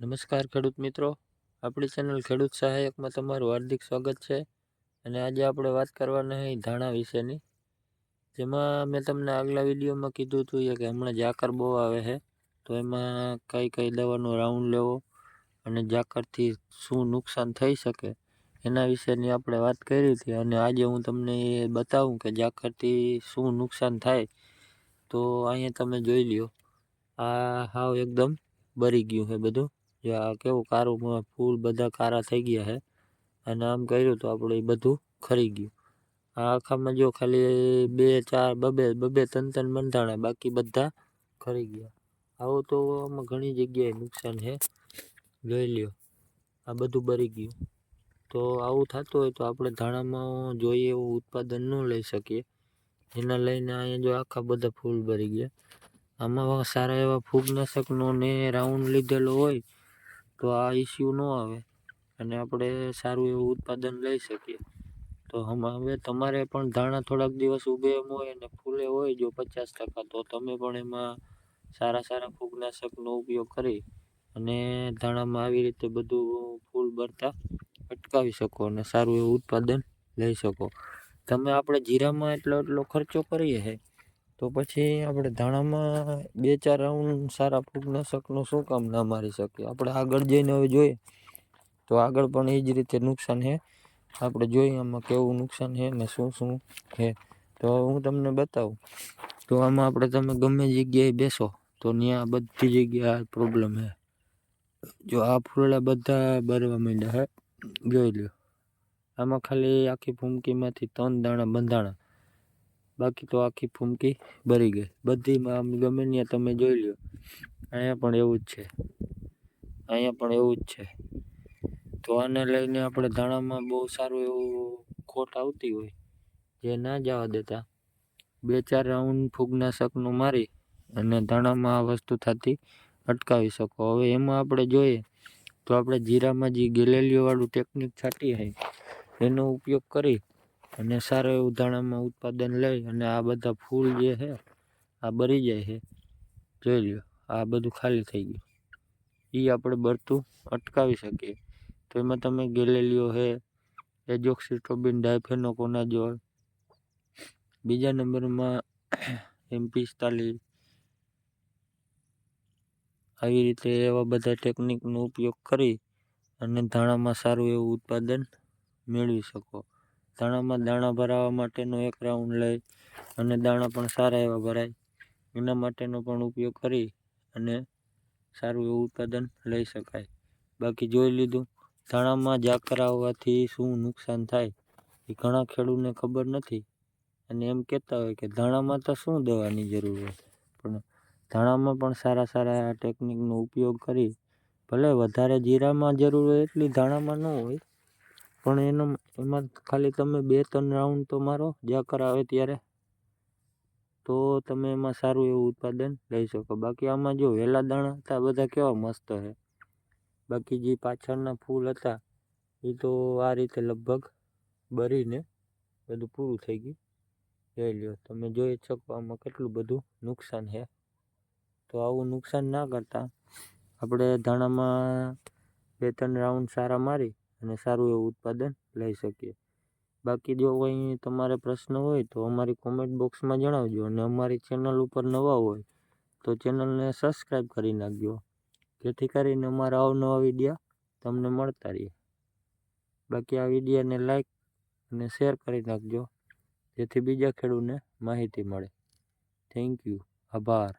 નમસ્કાર ખેડૂત મિત્રો. આપણી ચેનલ ખેડૂત સહાયકમાં તમારું હાર્દિક સ્વાગત છે અને આજે આપણે વાત કરવાના છે ધાણા વિશેની. જેમાં મેં તમને આગલા વિડીયોમાં કીધું હતું કે હમણાં ઝાકર બહુ આવે છે તો એમાં કઈ કઈ દવાનો રાઉન્ડ લેવો અને ઝાકરથી શું નુકસાન થઈ શકે એના વિશેની આપણે વાત કરી હતી. અને આજે હું તમને એ બતાવું કે ઝાકરથી શું નુકસાન થાય તો અહીંયા તમે જોઈ લ્યો. આ હાવ એકદમ બરી ગયું છે બધું. જો આ કેવું કારું ફૂલ બધા કારા થઈ ગયા છે અને આમ કર્યું તો આપણે એ બધું ખરી ગયું. આ આખામાં જો ખાલી બે, ચાર, બબે બબે ત્રણ ત્રણ બંધાણા બાકી બધા ખરી ગયા. આવું તો આમાં ઘણી જગ્યાએ નુકસાન છે જોઈ લ્યો, આ બધું બરી ગયું. તો આવું થતું હોય તો આપણે ધાણામાં જોઈએ એવું ઉત્પાદન ન લઈ શકીએ. એના લઈને અહીંયા જો આખા બધા ફૂલ ભરી ગયા. આમાં સારા એવા ફૂગનાશકનો ને રાઉન્ડ લીધેલો હોય તો આ ઇસ્યુ ન આવે અને આપણે સારું એવું ઉત્પાદન લઈ શકીએ. તો હવે તમારે પણ ધાણા થોડાક દિવસ ઊભે એમ હોય અને ફૂલે હોય જો પચાસ ટકા, તો તમે પણ એમાં સારા સારા ફૂગનાશકનો ઉપયોગ કરી અને ધાણામાં આવી રીતે બધું ફૂલ ભરતા અટકાવી શકો અને સારું એવું ઉત્પાદન લઈ શકો. તમે આપણે જીરામાં એટલો એટલો ખર્ચો કરીએ છે તો પછી આપણે ધાણામાં બે ચાર રાઉન્ડ સારા ફૂગનાશકનો શું કામ ના મારી શકીએ? આપણે આગળ જઈને હવે જોઈએ. તો આગળ પણ એ જ રીતે નુકસાન છે આપણે જોઈએ આમાં કેવું નુકસાન છે ને શું શું છે તો હું તમને બતાવું. તો આમાં આપણે તમે ગમે જગ્યાએ બેસો, તો ત્યાં બધી જગ્યાએ પ્રોબ્લેમ છે જો આ ફૂલડા બધા બરવા માંડ્યા હે. જોઈ લ્યો. આમાં ખાલી આખી ફૂમકીમાંથી ત્રણ દાણા બંધાણા. બાકી તો આખી ફૂમકી બરી ગઈ. બધીમાં આમ ગમે ત્યાં તમે જોઈ લ્યો. અહીંયા પણ એવું જ છે. અહીંયા પણ એવું જ છે. તો આને લઈને આપણે ધાણામાં બહુ સારું એવું ખોટ આવતી હોય, જે ના જવા દેતા. બે ચાર રાઉન્ડ ફૂગનાશકનું મારી અને ધાણામાં આ વસ્તુ થતી અટકાવી શકો. હવે એમાં આપણે જોઈએ તો આપણે જીરામાં જે ગેલેલીઓવાળું ટેકનિક છાંટી હોય એનો ઉપયોગ કરી અને સારું એવું ધાણામાં ઉત્પાદન લઈ અને આ બધા ફૂલ જે છે, આ બરી જાય છે. જોઈ લો આ બધું ખાલી થઈ ગયું. એ આપણે બરતું અટકાવી શકીએ. તો એમાં તમે ગેલેલીઓ છે એજોક્સિસ્ટ્રોબિન ડાયફેનોકોનાઝોલ બીજા નંબરમાં એમ પિસ્તાલીસ. આવી રીતે એવા બધા ટેકનિકનો ઉપયોગ કરી અને ધાણામાં સારું એવું ઉત્પાદન મેળવી શકો. ધાણામાં દાણા ભરાવા માટેનો એક રાઉન્ડ લઈ અને દાણા પણ સારા એવા ભરાય. એના માટેનો પણ ઉપયોગ કરી અને સારું એવું ઉત્પાદન લઈ શકાય. બાકી જોઈ લીધું ધાણામાં ઝાકર આવવાથી શું નુકસાન થાય એ ઘણા ખેડૂતને ખબર નથી. અને એમ કહેતા હોય કે ધાણામાં તો શું દવાની જરૂર હોય? પણ ધાણામાં પણ સારા સારા ટેકનિકનો ઉપયોગ કરી ભલે વધારે જીરામાં જરૂર હોય એટલી ધાણામાં ન હોય પણ એનો એમાં ખાલી તમે બે ત્રણ રાઉન્ડ તો મારો જાકર આવે ત્યારે. તો તમે એમાં સારું એવું ઉત્પાદન લઈ શકો. બાકી આમાં જો વેલા દાણા હતા બધા કેવા મસ્ત છે. બાકી જે પાછળના ફૂલ હતા એ તો આ રીતે લગભગ બરીને બધું પૂરું થઈ ગયું. જોઈ લ્યો, તમે જોઈ શકો આમાં કેટલું બધું નુકસાન છે. તો આવું નુકસાન ના કરતા, આપણે ધાણામાં બે ત્રણ રાઉન્ડ સારા મારી અને સારું એવું ઉત્પાદન લઈ શકીએ. બાકી જો કોઈ તમારે પ્રશ્ન હોય તો અમારી કોમેન્ટ બોક્સમાં જણાવજો અને અમારી ચેનલ ઉપર નવા હોય તો ચેનલને સબસ્ક્રાઈબ કરી નાખજો. જેથી કરીને અમારા અવનવા વિડીયા તમને મળતા રહે. બાકી આ વિડીયાને લાઈક અને શેર કરી નાખજો. જેથી બીજા ખેડૂતને માહિતી મળે. થેન્ક યુ આભાર.